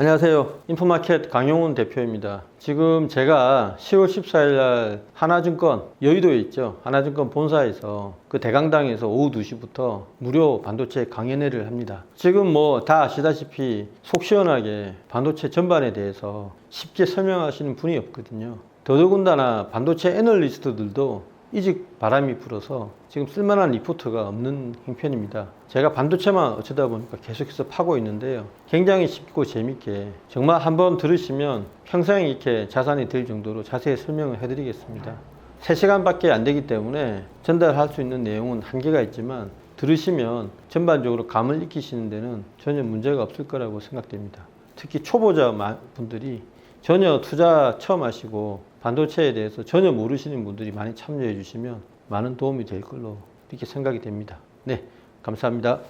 안녕하세요. 인포마켓 강용훈 대표입니다. 지금 제가 10월 14일 날 하나증권 여의도에 있죠. 하나증권 본사에서 그 대강당에서 오후 2시부터 무료 반도체 강연회를 합니다. 지금 뭐 다 아시다시피 속 시원하게 반도체 전반에 대해서 쉽게 설명하시는 분이 없거든요. 더더군다나 반도체 애널리스트들도 이직 바람이 불어서 지금 쓸만한 리포트가 없는 형편입니다. 제가 반도체만 어쩌다 보니까 계속해서 파고 있는데요. 굉장히 쉽고 재밌게 정말 한번 들으시면 평생 이렇게 자산이 될 정도로 자세히 설명을 해드리겠습니다. 3시간밖에 안 되기 때문에 전달할 수 있는 내용은 한계가 있지만 들으시면 전반적으로 감을 익히시는 데는 전혀 문제가 없을 거라고 생각됩니다. 특히 초보자 마- 분들이 전혀 투자 처음 하시고 반도체에 대해서 전혀 모르시는 분들이 많이 참여해 주시면 많은 도움이 될 걸로 이렇게 생각이 됩니다. 네, 감사합니다.